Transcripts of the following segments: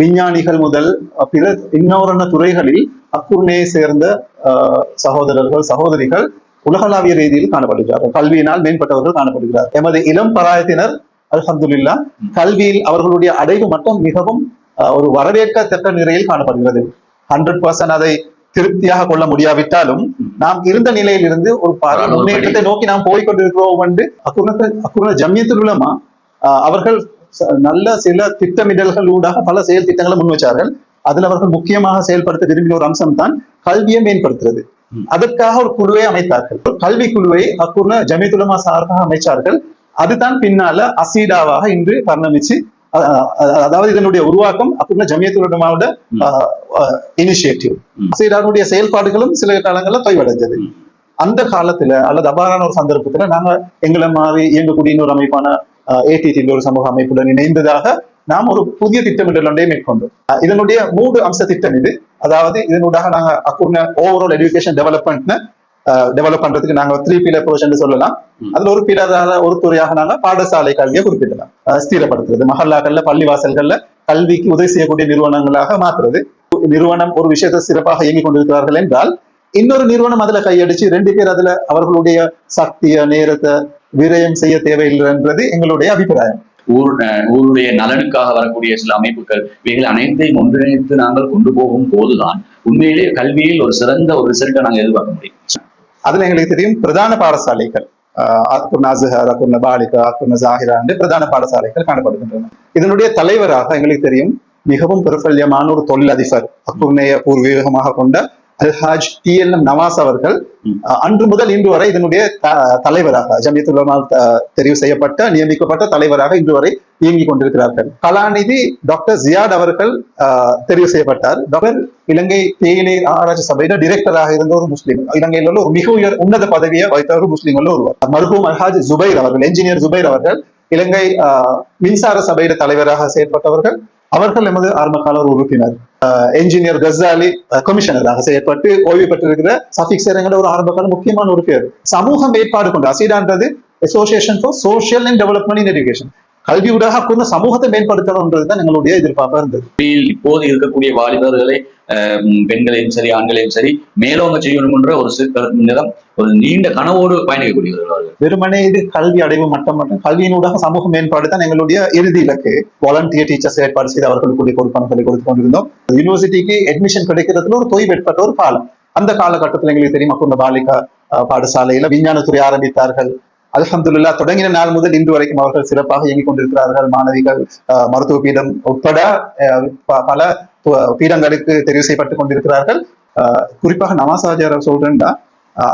விஞ்ஞானிகள் முதல் பிற இன்னொரு துறைகளில் அக்குர்ணையை சேர்ந்த சகோதரர்கள் சகோதரிகள் உலகளாவிய ரீதியில் காணப்படுகிறார்கள். கல்வியினால் மேம்பட்டவர்கள் காணப்படுகிறார் எமது இளம் பராயத்தினர் அல்ஹம்துலில்லா கல்வியில் அவர்களுடைய அடைவு மட்டும் மிகவும் ஒரு வரவேற்கத்தக்க நிலையில் காணப்படுகிறது. ஹண்ட்ரட் பர்சன்ட் அதை திருப்தியாக கொள்ள முடியாவிட்டாலும் நாம் இருந்த நிலையில் இருந்து ஒரு முன்னேற்றத்தை நோக்கி நாம் போய்கொண்டிருக்கிறோம் என்று அக்குர்ணத்தை அக்குர்ண ஜம்யத்துல் அஹ், அவர்கள் நல்ல சில திட்டமிடல்கள் ஊடாக பல செயல் திட்டங்களை முன் வச்சார்கள் அதில் அவர்கள் முக்கியமாக செயல்படுத்த விரும்பின ஒரு அம்சம் தான் கல்வியை மேம்படுத்துறது. அதற்காக ஒரு குழுவை அமைத்தார்கள் ஒரு கல்வி குழுவை அக்குர்ண ஜமியத்துலமா சார்பாக அமைச்சார்கள் அதுதான் பின்னால அசீடாவாக இன்று பரிணமிச்சு அதாவது இதனுடைய உருவாக்கம் அக்குர்ண ஜமியத்துலமாவோட. இனிஷியேட்டிவ் ம். அசீடாவுடைய செயல்பாடுகளும் சில காலங்கள்ல தொய்வடைஞ்சது. அந்த காலத்துல அல்லது அவ்வாறான ஒரு சந்தர்ப்பத்துல நாங்க எங்களை மாதிரி இயங்கக்கூடிய இன்னொரு அமைப்பான ஏடிடி ஒரு சமூக அமைப்புடன் இணைந்ததாக நாம் ஒரு புதிய திட்டமிடல் ஒன்றை மேற்கொண்டோம் இதனுடைய மூன்று அம்ச திட்டம் இது. அதாவது இதனூடாக நாங்க Akurana overall education development develop பண்றதுக்கு நாங்க த்ரீ பிலர் ப்ரோஜன் சொல்லலாம். அதுல ஒரு பிலராக ஒரு துறையாக நாங்க பாடசாலை கல்வியை குறிப்பிடலாம். ஸ்திரப்படுத்துறது. மஹல்லாக்கள்ல பள்ளிவாசல்கள்ல கல்விக்கு உதவி செய்யக்கூடிய நிறுவனங்களாக மாற்றுறது நிறுவனம் ஒரு விஷயத்தை சிறப்பாக இயங்கிக் கொண்டிருக்கிறார்கள் என்றால் இன்னொரு நிறுவனம் அதுல கையடிச்சு ரெண்டு பேர் அதுல அவர்களுடைய சக்திய நேரத்தை விரயம் செய்ய தேவையில்லைன்றது எங்களுடைய அபிப்பிராயம். ஊர் ஊருடைய நலனுக்காக வரக்கூடிய சில அமைப்புகள் இவைகள் அனைத்தையும் ஒன்றிணைத்து நாங்கள் கொண்டு போகும் போதுதான் உண்மையிலே கல்வியில் ஒரு சிறந்த ஒரு ரிசல்ட்டை நாங்கள் எதிர்பார்க்க முடியும். அதுல எங்களுக்கு தெரியும் பிரதான பாடசாலைகள் அக்குர்ண அசுஹர் அக்குர்ண பாலிகா அக்குர்ண ஜாகிரா என்று பிரதான பாடசாலைகள் காணப்படுகின்றன. இதனுடைய தலைவராக எங்களுக்கு தெரியும் மிகவும் பிரபல்யமான ஒரு தொழிலதிபர் அக்குர்ணைய பூர்வீகமாக கொண்ட Alhaj T L M Nawaz அவர்கள் அன்று முதல் இன்று வரை இதனுடைய தலைவராக ஜமியத்துல்லமா தெரிவு செய்யப்பட்ட நியமிக்கப்பட்ட தலைவராக இன்று வரை இயங்கிக் கொண்டிருக்கிறார்கள். கலாநிதி டாக்டர் ஜியாட் அவர்கள் தெரிவு செய்யப்பட்டார். டாக்டர் இலங்கை தேயிலை ஆராய்ச்சி சபையில டிரெக்டராக இருந்த ஒரு முஸ்லீம். இலங்கையில் உள்ள ஒரு மிக உயர் உன்னத பதவியை வைத்த ஒரு முஸ்லீம் ஒருவர் மர்ஹூம் அல்ஹாஜ் ஜுபைர் அவர்கள் என்ஜினியர் ஜுபைர் அவர்கள் இலங்கை ஆஹ், மின்சார சபையிட தலைவராக செயற்பட்டவர்கள். அவர்கள் எமது ஆரம்பகால ஒரு உறுப்பினர் என்ஜினியர் கசாலி கமிஷனராக செயற்பட்டு ஓய்வு பெற்றிருக்கிற சஃபிக் சேரங்கிற ஒரு ஆரம்பகால முக்கியமான உறுப்பினர் சமூகம் ஏற்பாடு கொண்டு அசீடான்றது association for social and development in education கல்வி ஊடாக கொண்டு சமூகத்தை மேம்படுத்தணும்ன்றது தான் எங்களுடைய எதிர்பார்ப்பா இருந்தது. இப்போது இருக்கக்கூடிய வாலிபர்களை பெண்களையும் சரி ஆண்களையும் சரி மேலோங்க செய்யணும் என்ற ஒரு சிறு ஒரு நீண்ட கனவோடு பயணிக்கக்கூடியவர்கள் வெறுமனே இது கல்வி அடைவு மட்டம் மட்டும் கல்வியினூடாக சமூக மேம்பாடு தான் எங்களுடைய இறுதி இலக்கு. வாலண்டியர் டீச்சர்ஸ் ஏற்பாடு செய்து அவர்களுக்குரிய கொடுப்பனங்களை கொடுத்து கொண்டிருந்தோம். யூனிவர்சிட்டிக்கு அட்மிஷன் கிடைக்கிறதுல ஒரு தொய்வு ஏற்பட்ட ஒரு காலம். அந்த காலகட்டத்தில் எங்களுக்கு தெரியும் அக்குந்த பாலிகா பாடசாலையில விஞ்ஞானத்துறை ஆரம்பித்தார்கள். அல்ஹம்துலில்லாஹ் தொடங்கின நாள் முதல் இன்று வரைக்கும் அவர்கள் சிறப்பாக இயங்கிக் கொண்டிருக்கிறார்கள். மாணவிகள் மருத்துவ பீடம் உட்பட அஹ், ப- பல பீடங்களுக்கு தெரிவு செய்யப்பட்டு கொண்டிருக்கிறார்கள். குறிப்பாக நவாஸ் சொல்றேன்டா சொல்றேன்னா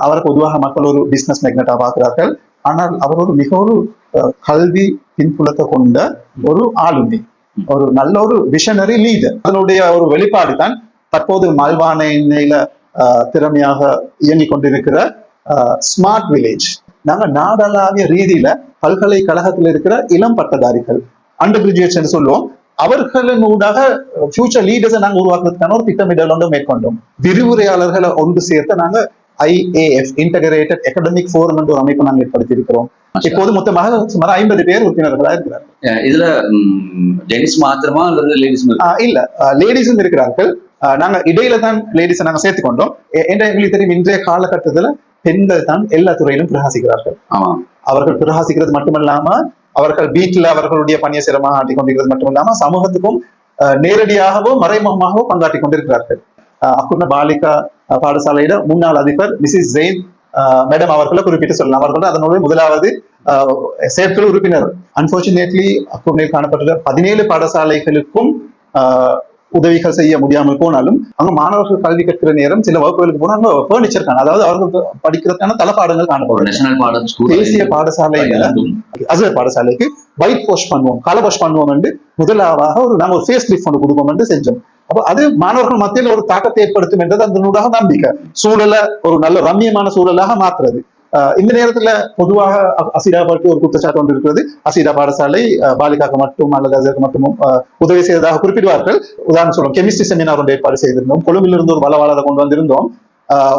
அவரை பொதுவாக மக்கள் ஒரு பிசினஸ் மேக்னட்டா பார்க்கிறார்கள். ஆனால் அவர் ஒரு மிக ஒரு கல்வி பின்புலத்தை கொண்ட ஒரு ஆளுமை. ஒரு நல்ல ஒரு விஷனரி லீடர் அதனுடைய ஒரு வெளிப்பாடு தான் தற்போது மல்வான எண்ணெயில திறமையாக இயங்கிக் கொண்டிருக்கிற ஸ்மார்ட் வில்லேஜ் நாங்க நாடளாவிய ரீதியில பல்கலைக்கழகத்தில் இருக்கிற இளம் பட்டதாரிகள் அண்டர் கிராஜுவேட்ஸ் என்று சொல்லுவோம் அவர்களின் ஊடாக ஃபியூச்சர் லீடர்ஸை நாங்க உருவாக்குறதுக்கான ஒரு திட்டமிடல் ஒன்று மேற்கொண்டோம். விரிவுரையாளர்களை ஒன்று சேர்த்து நாங்க ஐஏஎஃப் இன்டகிரேட்டட் எக்கடமிக் ஃபோரம் என்ற ஒரு அமைப்பை நாங்கள் ஏற்படுத்தி இருக்கிறோம் இப்போது மொத்தமாக சுமார் ஐம்பது பேர் உறுப்பினர்களாக இருக்கிறார்கள். இதுல ஜென்ஸ் மாத்திரமா அல்லது லேடிஸ் இல்ல. லேடிஸும் இருக்கிறார்கள். நாங்க இடையில தான் லேடிஸை நாங்க சேர்த்துக் கொண்டோம். எ- என்ற எங்களுக்கு தெரியும் இன்றைய காலகட்டத்துல பெண்கள் தான் எல்லா துறையிலும் பிரகாசிக்கிறார்கள். ஆமா. அவர்கள் பிரகாசிக்கிறது மட்டுமல்லாம அவர்கள் வீட்டில் அவர்களுடைய பணியை சிரமமாக ஆட்டி கொண்டிருக்கிறது மட்டுமல்லாம சமூகத்துக்கும் நேரடியாகவோ மறைமுகமாகவோ பங்காற்றி கொண்டிருக்கிறார்கள். ஆஹ் அக்குர்ண பாலிகா பாடசாலையில முன்னாள் அதிபர் மிசிஸ் ஜெயின் மேடம் அவர்களை குறிப்பிட்டு சொல்லலாம். அவர்கள் அதனுடைய முதலாவது ஆஹ் செயற்குழு உறுப்பினர். அன்பார்ச்சுனேட்லி அக்குர்ணில் காணப்பட்டுள்ள பதினேழு பாடசாலைகளுக்கும் ஆஹ் உதவிகள் செய்ய முடியாமல் போனாலும் அங்க மாணவர்கள் கல்வி கற்கிற நேரம் சில வகுப்புகளுக்கு போனா அங்க ஃபர்னிச்சர் காணும் அதாவது அவர்கள் படிக்கிறதுக்கான தளபாடங்கள் காணப்படும். தேசிய பாடசாலையில அசர் பாடசாலைக்கு ஒயிட் வாஷ் பண்ணுவோம் கலர் வாஷ் பண்ணுவோம் என்று முதலாவாக ஒரு நாங்க ஒரு ஃபேஸ் லிஃப்ட் ஒன்று கொடுப்போம் என்று செஞ்சோம். அப்போ அது மாணவர்கள் மத்தியில் ஒரு தாக்கத்தை ஏற்படுத்தும் என்றது அதனூடாக நம்பிக்கை. சூழலை ஒரு நல்ல ரம்மியமான சூழலாக மாற்றுறது ஆஹ் இந்த நேரத்துல பொதுவாக அ- பற்றி ஒரு குற்றச்சாட்டு ஒன்று இருக்கிறது. அசீரா பாடசாலை பாலிகாக்கு மட்டும் அல்லது அதற்கு மட்டும் உதவி செய்ததாக குறிப்பிடுவார்கள். உதாரணம் சொல்றோம் கெமிஸ்ட்ரி செமினார் ஒன்று ஏற்பாடு செய்திருந்தோம். கொழும்பில் இருந்து ஒரு வளவாளரை கொண்டு வந்திருந்தோம்.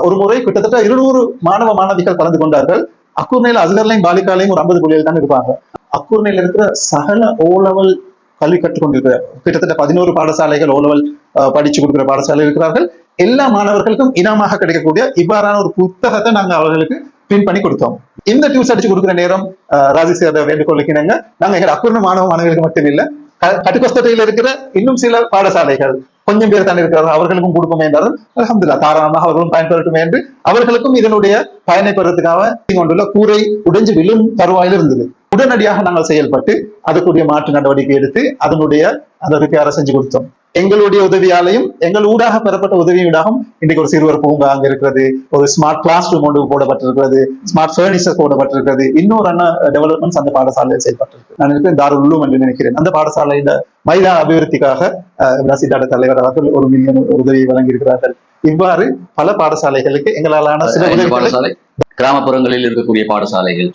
ஒரு முறை கிட்டத்தட்ட இருநூறு மாணவ மாணவிகள் கலந்து கொண்டார்கள். அக்கூர்நேல அஸ்கர்லையும் பாலிகாலையும் ஒரு ஐம்பது புள்ளியில் தான் இருப்பாங்க. அக்கூர்நேல இருக்கிற சகல ஓ லெவல் கல்வி கற்றுக்கொண்டிருக்கிற கிட்டத்தட்ட பதினோரு பாடசாலைகள் ஓலவல் படிச்சு கொடுக்கிற பாடசாலை இருக்கிறார்கள். எல்லா மாணவர்களுக்கும் இனமாக கிடைக்கக்கூடிய இவ்வாறான ஒரு புத்தகத்தை நாங்க அவர்களுக்கு பிரிண்ட் பண்ணி கொடுத்தோம். இந்த டியூஸ் அடிச்சு கொடுக்குற நேரம் ராஜி சார் வேண்டுகோள் இணங்க நாங்க எங்க அக்குரண மாணவ மாணவர்களுக்கு மட்டும் இல்ல க- இருக்கிற இன்னும் சில பாடசாலைகள் கொஞ்சம் பேர் தான் இருக்கிறார்கள் அவர்களுக்கும் கொடுப்போம் என்றாலும் அலமதுல்லா தாராளமாக அவர்களும் பயன்படுத்தும் என்று அவர்களுக்கும் இதனுடைய பயனை பெறதுக்காக கொண்டுள்ள கூரை உடைஞ்சு விழும் தருவாயில் இருந்தது. உடனடியாக நாங்கள் செயல்பட்டு அதுக்குரிய மாற்று நடவடிக்கை எடுத்து அதனுடைய அந்த ரிப்பேரை செஞ்சு கொடுத்தோம். எங்களுடைய உதவியாலையும் எங்கள் ஊடாக பெறப்பட்ட உதவியூடாகவும் இன்றைக்கு ஒரு சிறுவர் பூங்கா அங்க இருக்கிறது. ஒரு ஸ்மார்ட் கிளாஸ் ரூம் ஒன்று போடப்பட்டிருக்கிறது. ஸ்மார்ட் ஃபர்னிச்சர் போடப்பட்டிருக்கிறது. இன்னொரு அண்ணா டெவலப்மெண்ட்ஸ் அந்த பாடசாலையில் செயல்பட்டிருக்கு நான் இருக்கிறேன் தாருள்ளும் என்று நினைக்கிறேன். அந்த பாடசாலையில மைதா அபிவிருத்திக்காக ரசிதாட தலைவர் அவர்கள் ஒரு மில்லியன் உதவியை வழங்கியிருக்கிறார்கள். இவ்வாறு பல பாடசாலைகளுக்கு எங்களாலான சில உதவிகளை பாடசாலை கிராமப்புறங்களில் இருக்கக்கூடிய பாடசாலைகள்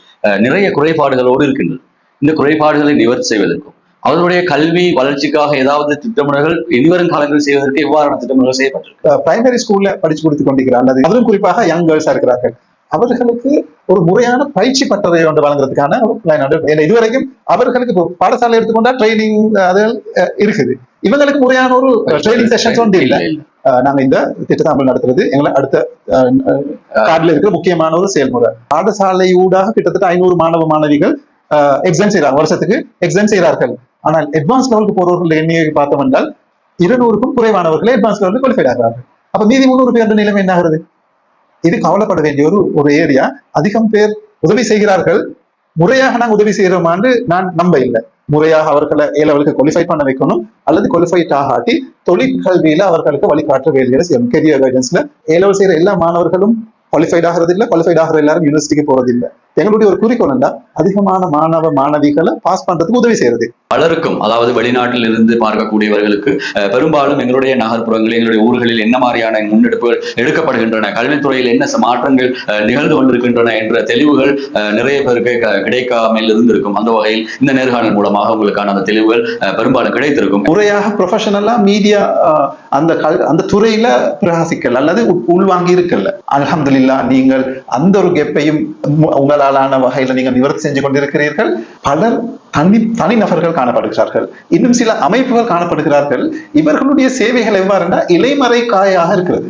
நிறைய குறைபாடுகளோடு இருக்கின்றன. இந்த குறைபாடுகளை நிவர்த்தி செய்வதற்கும் அவர்களுடைய கல்வி வளர்ச்சிக்காக ஏதாவது திட்டமிடல்கள் இனிவரும் காலங்களில் செய்வதற்கு எவ்வாறான திட்டமிடல்கள் செய்யப்பட்டிருக்கு? பிரைமரி ஸ்கூல்ல படிச்சு கொடுத்து கொண்டிருக்கிறார் அல்லது அதிலும் குறிப்பாக யங் கேர்ள்ஸா இருக்கிறார்கள். அவர்களுக்கு ஒரு முறையான பயிற்சி பட்டறை ஒன்று வழங்குறதுக்கான இதுவரைக்கும் அவர்களுக்கு இப்போ பாடசாலை எடுத்துக்கொண்டா ட்ரைனிங் அது இருக்குது. இவங்களுக்கு முறையான ஒரு ட்ரைனிங் செஷன்ஸ் ஒன்று இல்ல. நாங்க இந்த திட்டத்தை அமல் நடத்துறது. எங்களை அடுத்த கார்டில் இருக்கிற முக்கியமான ஒரு செயல்முறை. பாடசாலை ஊடாக கிட்டத்தட்ட ஐநூறு மாணவ மாணவிகள் எக்ஸாம் செய்யறாங்க வருஷத்துக்கு எக்ஸாம் செய்கிறார்கள். ஆனால் அட்வான்ஸ் லெவலுக்கு போறவர்கள் எண்ணிக்கை பார்த்தோம் என்றால் இருநூறுக்கும் குறைவானவர்களே அட்வான்ஸ் லெவலுக்கு குவாலிஃபைட் ஆகிறார்கள். அப்ப மீதி முன்னூறு பேர் நிலைமை என்ன ஆகிறது? இது கவலைப்பட வேண்டிய ஒரு ஒரு ஏரியா அதிகம் பேர் உதவி செய்கிறார்கள். முறையாக நாங்கள் உதவி செய்யறோமான்னு நான் நம்ப இல்லை. முறையாக அவர்களை ஏ லெவலுக்கு குவாலிஃபை பண்ண வைக்கணும். அல்லது குவாலிஃபைட் ஆகாட்டி தொழிற்கல்வியில அவர்களுக்கு வழிகாட்ட வேலைகளை செய்யணும் கெரியர் கைடன்ஸ்ல ஏ லெவல் செய்யற எல்லா மாணவர்களும் குவாலிஃபைட் ஆகிறது இல்ல குவாலிஃபைட் ஆகிற எல்லாரும் யூனிவர்சிட்டிக்கு போறது இல்லை எங்களுடைய ஒரு குறிக்கோள் என்ன அதிகமான மாணவ மாணவிகளை பாஸ் பண்றதுக்கு உதவி செய்யறது. பலருக்கும் அதாவது வெளிநாட்டில் இருந்து பார்க்கக்கூடியவர்களுக்கு பெரும்பாலும் எங்களுடைய நகர்ப்புறங்களில் எங்களுடைய ஊர்களில் என்ன மாதிரியான முன்னெடுப்புகள் எடுக்கப்படுகின்றன கல்வித்துறையில் என்ன மாற்றங்கள் நிகழ்ந்து கொண்டிருக்கின்றன என்ற தெளிவுகள் நிறைய பேருக்கு கிடைக்காமல் இருந்திருக்கும். அந்த வகையில் இந்த நேர்காணல் மூலமாக உங்களுக்கான அந்த தெளிவுகள் பெரும்பாலும் கிடைத்திருக்கும். முறையாக ப்ரொஃபஷனலா மீடியா அந்த கல்- அந்த துறையில பிரகாசிக்கல அல்லது உள்- உள்வாங்கி இருக்கல அல்ஹம்துலில்லா நீங்கள் அந்த ஒரு கெப்பையும் மு- உங்களாலான வகையில நீங்கள் நிவர்த்தி செஞ்சு கொண்டிருக்கிறீர்கள். பலர் தனி தனிநபர்கள் காணப்படுகிறார்கள். இன்னும் சில அமைப்புகள் காணப்படுகிறார்கள். இவர்களுடைய சேவைகள் எவ்வாறுனா இலைமறை காயாக இருக்கிறது.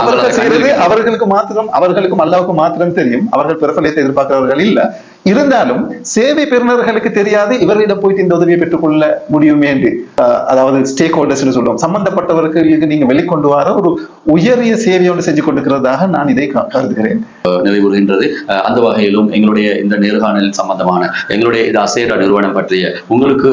அவர்கள் செய்யறது. அவர்களுக்கு மாத்திரம் அவர்களுக்கும் அல்லாவுக்கும் மாத்திரம் தெரியும். அவர்கள் பிரபலத்தை எதிர்பார்க்கிறவர்கள் இல்ல. இருந்தாலும் சேவை பெறுநர்களுக்கு தெரியாது இவர்களிடம் போயிட்டு இந்த உதவியை பெற்றுக்கொள்ள முடியுமே என்று அதாவது ஸ்டேக் ஹோல்டர்ஸ் சொல்லுவோம் சம்பந்தப்பட்டவர்களுக்கு நீங்க வெளிக்கொண்டு வர ஒரு உயரிய சேவை ஒன்று செஞ்சு கொண்டிருக்கிறதாக நான் இதை கருதுகிறேன். நிறைவுறுகின்றது. அந்த வகையிலும் எங்களுடைய இந்த நேர்காணல் சம்பந்தமான எங்களுடைய இது அசேரா நிறுவனம் பற்றிய உங்களுக்கு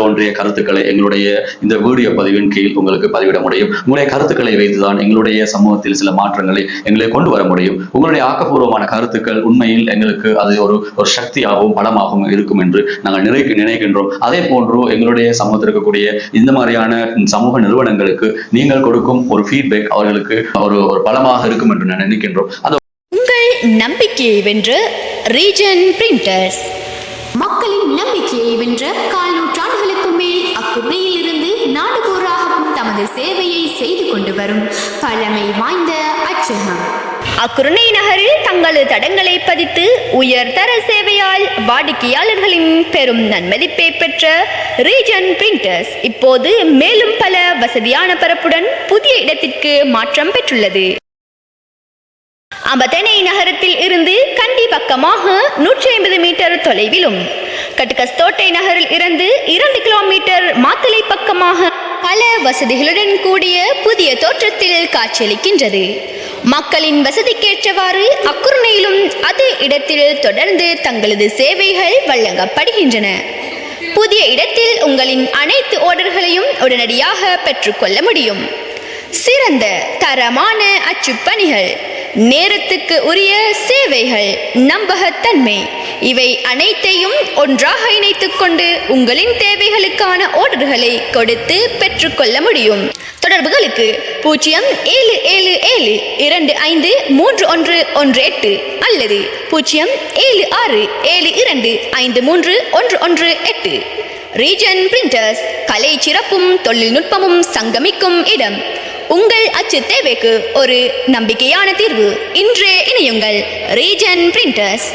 தோன்றிய கருத்துக்களை எங்களுடைய இந்த வீடியோ பதிவின் கீழ் உங்களுக்கு பதிவிட முடியும். உங்களுடைய கருத்துக்களை வைத்துதான் எங்களுடைய சமூகத்தில் சில மாற்றங்களை எங்களை கொண்டு வர முடியும். உங்களுடைய ஆக்கப்பூர்வமான கருத்துக்கள் உண்மையில் எங்களுக்கு அது ஒரு ஒரு சக்தியாகவும் பலமாகவும் இருக்கும் என்று நாங்கள் நினை நினைக்கின்றோம். அதே போன்று எங்களுடைய சமூகத்தில் இருக்கக்கூடிய இந்த மாதிரியான சமூக நிறுவனங்களுக்கு நீங்கள் கொடுக்கும் ஒரு ஃபீட்பேக் அவர்களுக்கு ஒரு ஒரு பலமாக இருக்கும் என்று நான் நினைக்கின்றோம். அது உங்கள் நம்பிக்கையை வென்ற ரீஜன் பிரிண்டர்ஸ். மக்களின் நம்பிக்கையை வென்ற கால் நூற்றாண்டுகளுக்கு மேல் அக்குமையில் இருந்து நாடு தமது சேவையை செய்து கொண்டு வரும் பழமை வாய்ந்த அச்சகம். அக்குருணை நகரில் தங்களது தடங்களை பதித்து உயர்தர சேவையால் வாடிக்கையாளர்களின் பெரும் நன்மதிப்பை பெற்ற ரீஜன் பிரிண்டர்ஸ் இப்போது மேலும் பல வசதியான பரப்புடன் புதிய இடத்திற்கு மாற்றம் பெற்றுள்ளது. அம்பத்தனை நகரத்தில் இருந்து கண்டி பக்கமாக நூற்றி ஐம்பது மீட்டர் தொலைவிலும் கட்டுக்கஸ்தோட்டை நகரில் இருந்து இரண்டு கிலோமீட்டர் மாத்தலை பக்கமாக பல வசதிகளுடன் கூடிய புதிய தோற்றத்தில் காட்சியளிக்கின்றது. மக்களின் வசதிக்கேற்றவாறு அக்குருணையிலும் அதே இடத்தில் தொடர்ந்து தங்களது சேவைகள் வழங்கப்படுகின்றன. புதிய இடத்தில் உங்களின் அனைத்து ஆர்டர்களையும் உடனடியாக பெற்றுக்கொள்ள முடியும். சிறந்த தரமான அச்சுப்பணிகள் நேரத்துக்கு உரிய சேவைகள் நம்பகத்தன்மை இவை அனைத்தையும் ஒன்றாக இணைத்துக்கொண்டு உங்களின் தேவைகளுக்கான ஆர்டர்களை கொடுத்து பெற்றுக்கொள்ள முடியும். தொடர்புகளுக்கு பூஜ்ஜியம் ஏழு ஏழு ஏழு இரண்டு ஐந்து மூன்று ஒன்று ஒன்று எட்டு அல்லது பூஜ்ஜியம் ஏழு ஆறு ஏழு இரண்டு ஐந்து மூன்று ஒன்று ஒன்று எட்டு. ரீஜன் பிரிண்டர்ஸ் கலை சிறப்பும் தொழில்நுட்பமும் சங்கமிக்கும் இடம். உங்கள் அச்சு தேவைக்கு ஒரு நம்பிக்கையான தீர்வு. இன்றே இணையுங்கள் ரீஜன் பிரிண்டர்ஸ்.